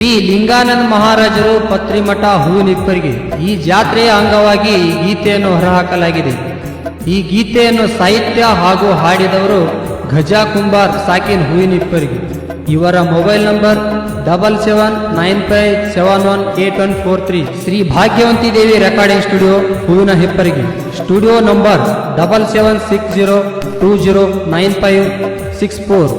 ಶ್ರೀ ಲಿಂಗಾನಂದ ಮಹಾರಾಜರು ಪತ್ರಿಮಠ ಹೂವಿನಿಪ್ಪರಿಗೆ ಈ ಜಾತ್ರೆಯ ಅಂಗವಾಗಿ ಗೀತೆಯನ್ನು ಹೊರಹಾಕಲಾಗಿದೆ. ಈ ಗೀತೆಯನ್ನು ಸಾಹಿತ್ಯ ಹಾಗೂ ಹಾಡಿದವರು ಗಜಾ ಕುಂಬಾರ್ ಸಾಕಿನ್ ಹೂವಿನಿಪ್ಪರಿಗೆ ಇವರ mobile number double seven nine five seven one eight one four three Shri Bhagyavanti Devi recording studio Huvina Hipparagi studio number double seven six zero two zero nine five six four.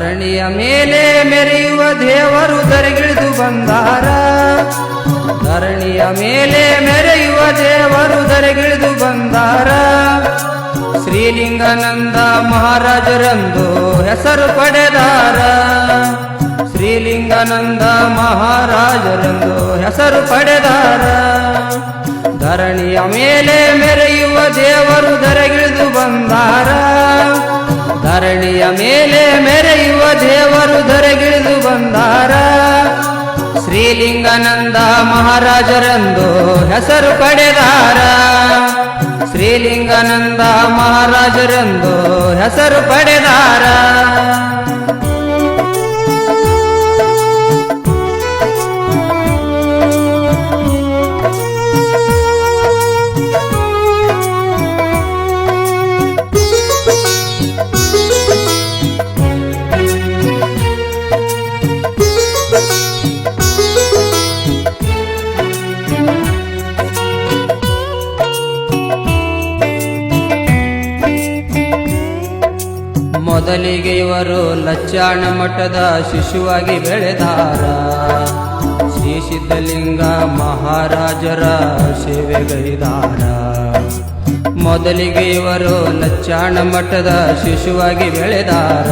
ಧರಣಿಯ ಮೇಲೆ ಮೆರೆಯುವ ದೇವರು ದರಿಗಿಳಿದು ಬಂದಾರ. ಧರಣಿಯ ಮೇಲೆ ಮೆರೆಯುವ ದೇವರು ದರಿಗಿಳಿದು ಬಂದಾರ. ಶ್ರೀಲಿಂಗಾನಂದ ಮಹಾರಾಜರಂದು ಹೆಸರು ಪಡೆದಾರ. ಶ್ರೀಲಿಂಗಾನಂದ ಮಹಾರಾಜರಂದು ಹೆಸರು ಪಡೆದಾರ. ಧರಣಿಯ ಮೇಲೆ ಮೆರೆಯುವ ದೇವರು ದರಗಿಳಿದು ಬಂದಾರ. ಧರಣಿಯ ಮೇಲೆ ಮೆರೆಯುವ ದೇವರು ಧರೆಗಿಳಿದು ಬಂದಾರ. ಶ್ರೀಲಿಂಗನಂದ ಮಹಾರಾಜರಂದು ಹೆಸರು ಪಡೆದಾರ. ಶ್ರೀಲಿಂಗನಂದ ಮಹಾರಾಜರಂದು ಹೆಸರು ಪಡೆದಾರ. ಮೊದಲಿಗೆ ಇವರು ಲಚ್ಚಾಣ ಮಠದ ಶಿಶುವಾಗಿ ಬೆಳೆದಾರ. ಶ್ರೀ ಸಿದ್ಧಲಿಂಗ ಮಹಾರಾಜರ ಸೇವೆಗೈದಾರ. ಮೊದಲಿಗೆ ಇವರು ಲಚ್ಚಾಣ ಮಠದ ಶಿಶುವಾಗಿ ಬೆಳೆದಾರ.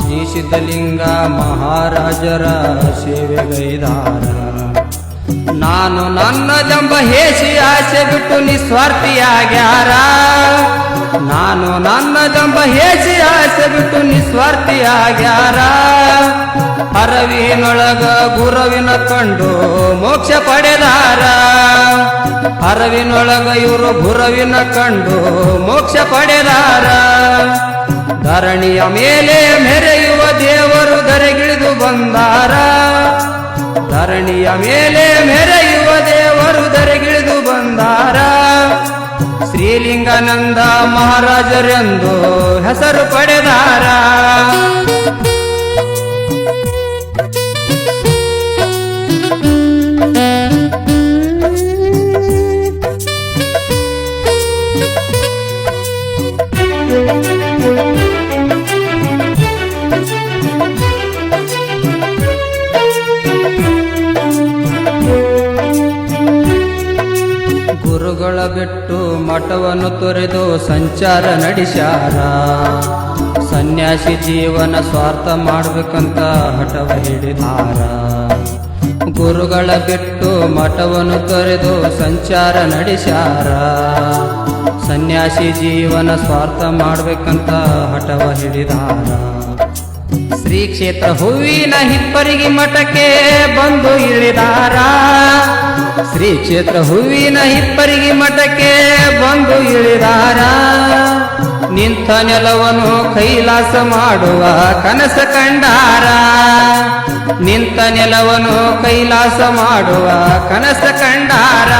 ಶ್ರೀ ಸಿದ್ಧಲಿಂಗ ಮಹಾರಾಜರ ಸೇವೆಗೈದಾರ. ನಾನು ನನ್ನ ಜಂಬ ಹೇಸಿ ಆಸೆ ಬಿಟ್ಟು ನಿಸ್ವಾರ್ಥಿಯಾಗ್ಯಾರ. ನಾನು ನನ್ನ ಜಂಬ ಹೇಸಿ ಆಸೆ ಬಿಟ್ಟು ನಿಸ್ವಾರ್ಥಿಯಾಗ್ಯಾರ. ಅರವಿನೊಳಗ ಗುರುವಿನ ಕಂಡು ಮೋಕ್ಷ ಪಡೆದಾರ. ಅರವಿನೊಳಗ ಇವರು ಗುರುವಿನ ಕಂಡು ಮೋಕ್ಷ ಪಡೆದಾರ. ಧರಣಿಯ ಮೇಲೆ ಮೆರೆಯುವ ದೇವರು ಧರೆಗಿಳಿದು ಬಂದಾರ. ಧರಣಿಯ ಮೇಲೆ ಮೆರೆಯುವ ದೇವರು ಧರೆಗಿಳಿದು ಬಂದಾರ. ಶ್ರೀಲಿಂಗಾನಂದ ಮಹಾರಾಜರೆಂದು ಹೆಸರು ಪಡೆದಾರ. ಮಠವನ್ನು ತೊರೆದು ಸಂಚಾರ ನಡೆಸ್ಯಾರ. ಸನ್ಯಾಸಿ ಜೀವನ ಸ್ವಾರ್ಥ ಮಾಡಬೇಕಂತ ಹಠವ ಹಿಡಿದಾರ. ಗುರುಗಳ ಬಿಟ್ಟು ಮಠವನ್ನು ತೊರೆದು ಸಂಚಾರ ನಡೆಸ್ಯಾರ. ಸನ್ಯಾಸಿ ಜೀವನ ಸ್ವಾರ್ಥ ಮಾಡಬೇಕಂತ ಹಠವ ಹಿಡಿದಾರ. ಶ್ರೀ ಕ್ಷೇತ್ರ ಹೂವಿನ ಹಿಪ್ಪರಿಗೆ ಮಠಕ್ಕೆ ಬಂದು ಇಳಿದಾರ. ಶ್ರೀ ಕ್ಷೇತ್ರ ಹೂವಿನ ಹಿಪ್ಪರಿಗೆ ಮಠಕ್ಕೆ ಬಂದು ಇಳಿದಾರ. ನಿಂತ ನೆಲವನ್ನು ಕೈಲಾಸ ಮಾಡುವ ಕನಸ ಕಂಡಾರ. ನಿಂತ ನೆಲವನ್ನು ಕೈಲಾಸ ಮಾಡುವ ಕನಸ ಕಂಡಾರ.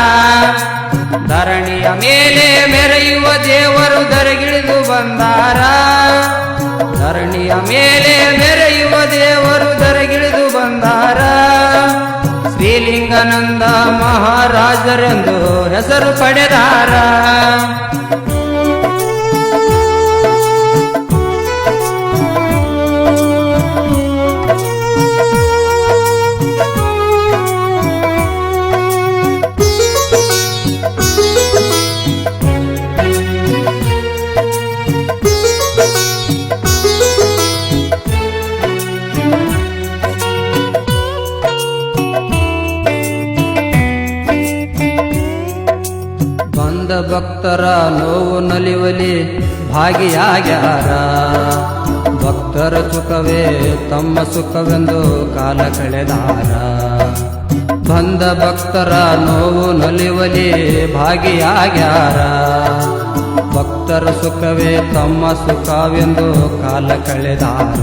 ಧರಣಿಯ ಮೇಲೆ ಮೆರೆಯುವ ದೇವರು ದರಗಿಳಿದು ಬಂದಾರ. ಧರಣಿಯ ಮೇಲೆ ಮೆರೆಯುವ ದೇವರು ದರಗಿಳಿದು ಬಂದಾರ ಶ್ರೀಲಿಂಗನಂದ ಮಹಾರಾಜರೆಂದು ಹೆಸರು ಪಡೆದಾರ. ಭಕ್ತರ ನೋವು ನಲಿವಲಿ ಭಾಗಿಯಾಗ್ಯಾರ. ಭಕ್ತರ ಸುಖವೇ ತಮ್ಮ ಸುಖವೆಂದು ಕಾಲ ಕಳೆದಾರ. ಬಂದ ಭಕ್ತರ ನೋವು ನಲಿವಲಿ ಭಾಗಿಯಾಗ್ಯಾರ. ಭಕ್ತರ ಸುಖವೇ ತಮ್ಮ ಸುಖವೆಂದು ಕಾಲ ಕಳೆದಾರ.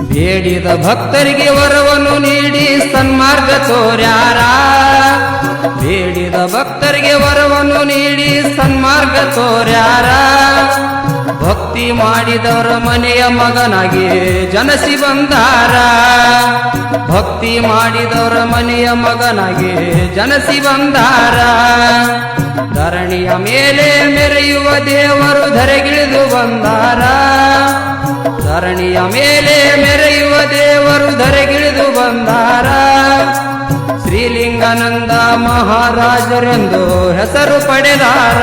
ಬೇಡಿದ ಭಕ್ತರಿಗೆ ವರವನ್ನು ನೀಡಿ ಸನ್ಮಾರ್ಗ ತೋರ್ಯಾರ. ಬೇಡಿದ ಭಕ್ತರಿಗೆ ವರವನ್ನು ನೀಡಿ ಸನ್ಮಾರ್ಗ ತೋರ್ಯಾರ. ಭಕ್ತಿ ಮಾಡಿದವರ ಮನೆಯ ಮಗನಾಗಿ ಜನಸಿ ಬಂದಾರ. ಭಕ್ತಿ ಮಾಡಿದವರ ಮನೆಯ ಮಗನಾಗಿ ಜನಸಿ ಬಂದಾರ. ಧರಣಿಯ ಮೇಲೆ ಮೆರೆಯುವ ದೇವರು ಧರೆಗಿಳಿದು ಬಂದಾರ. ಧರಣಿಯ ಮೇಲೆ ಮೆರೆಯುವ ದೇವರು ಧರೆಗಿಳಿದು ಬಂದಾರ. ಶ್ರೀಲಿಂಗಾನಂದ ಮಹಾರಾಜರೆಂದು ಹೆಸರು ಪಡೆದಾರ.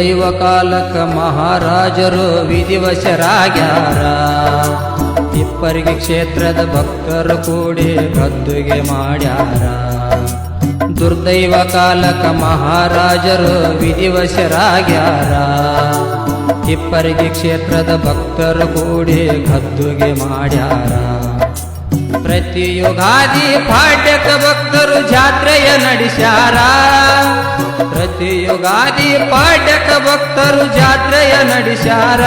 ದುರ್ದೈವ ಕಾಲಕ ಮಹಾರಾಜರು ವಿಧಿವಶರಾಗ್ಯಾರ. ತಿಪ್ಪರಿಗೆ ಕ್ಷೇತ್ರದ ಭಕ್ತರು ಕೂಡಿ ಗದ್ದುಗೆ ಮಾಡ್ಯಾರ. ದುರ್ದೈವ ಕಾಲಕ ಮಹಾರಾಜರು ವಿಧಿವಶರಾಗ್ಯಾರ. ತಿಪ್ಪರಿಗೆ ಕ್ಷೇತ್ರದ ಭಕ್ತರು ಕೂಡಿ ಗದ್ದುಗೆ ಮಾಡ್ಯಾರ. ಪ್ರತಿ ಯುಗಾದಿ ಪಾಠಕ ಭಕ್ತರು ಜಾತ್ರೆಯ ನಡೆಸ್ಯಾರ. ಪ್ರತಿ ಯುಗಾದಿ ಪಾಠಕ ಭಕ್ತರು ಜಾತ್ರೆಯ ನಡೆಸ್ಯಾರ.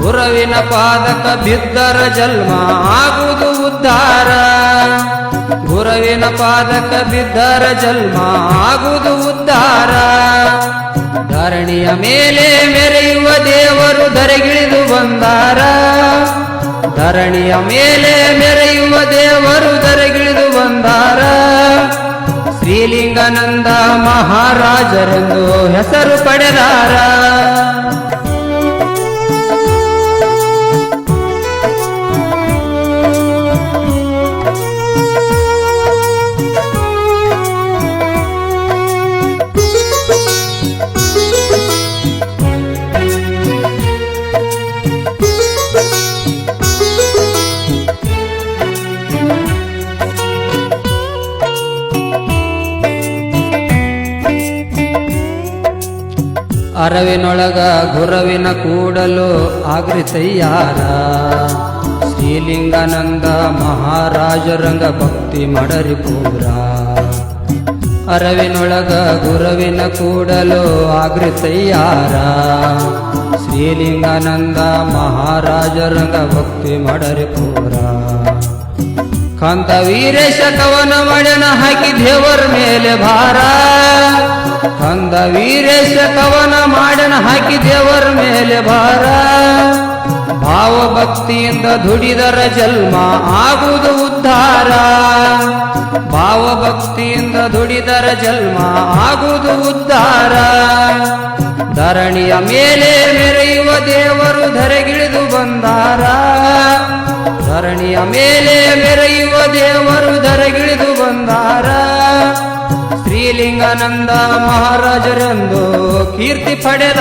ಗುರುವಿನ ಪಾದಕ ಬಿದ್ದರ ಜನ್ಮ ಆಗುವುದು ಉದ್ಧಾರ. ಗುರುವಿನ ಪಾದಕ ಬಿದ್ದರ ಜನ್ಮ ಆಗುವುದು ಉದ್ಧಾರ. ಧರಣಿಯ ಮೇಲೆ ಮೆರೆಯುವ ದೇವರು ಧರೆಗಿಳಿದು ಬಂದಾರ. ಧರಣಿಯ ಮೇಲೆ ಮೆರೆಯುವ ದೇವರು ಧರೆಗಿಳಿದು ಬಂದಾರ. ಶ್ರೀಲಿಂಗನಂದ ಮಹಾರಾಜರೆಂದು ಹೆಸರು ಪಡೆದಾರ ಅರವಿನೊಳಗ ಗುರವಿನ ಕೂಡಲು ಆಗ್ರಿತಯ್ಯಾರ ಶ್ರೀಲಿಂಗಾನಂದ ಮಹಾರಾಜರಂಗ ಭಕ್ತಿ ಮಡರಿ ಪೂರ. ಅರವಿನೊಳಗ ಗುರವಿನ ಕೂಡಲು ಆಗ್ರಿತಯ್ಯಾರ ಶ್ರೀಲಿಂಗಾನಂದ ಮಹಾರಾಜರಂಗ ಭಕ್ತಿ ಮಡರಿ ಪೂರ. ಕಾಂತ ವೀರೇಶ ಕವನ ಮಡನ ಹಾಕಿ ದೇವರ ಮೇಲೆ ಕಂದ ವೀರೇಶ ಕವನ ಮಾಡನ ಹಾಕಿ ದೇವರ ಮೇಲೆ ಭಾರ. ಭಾವಭಕ್ತಿಯಿಂದ ದುಡಿದರ ಜನ್ಮ ಆಗುವುದು ಉದ್ಧಾರ. ಭಾವಭಕ್ತಿಯಿಂದ ದುಡಿದರ ಜನ್ಮ ಆಗುವುದು ಉದ್ಧಾರ. ಧರಣಿಯ ಮೇಲೆ ಮೆರೆಯುವ ದೇವರು ಧರೆಗಿಳಿದು ಬಂದಾರ. ಧರಣಿಯ ಮೇಲೆ ಮೆರೆಯುವ ದೇವರು ಧರೆಗಿಳಿದು ಬಂದಾರ. ಶ್ರೀಲಿಂಗಾನಂದ ಮಹಾರಾಜರೆಂದು ಕೀರ್ತಿ ಪಡೆದ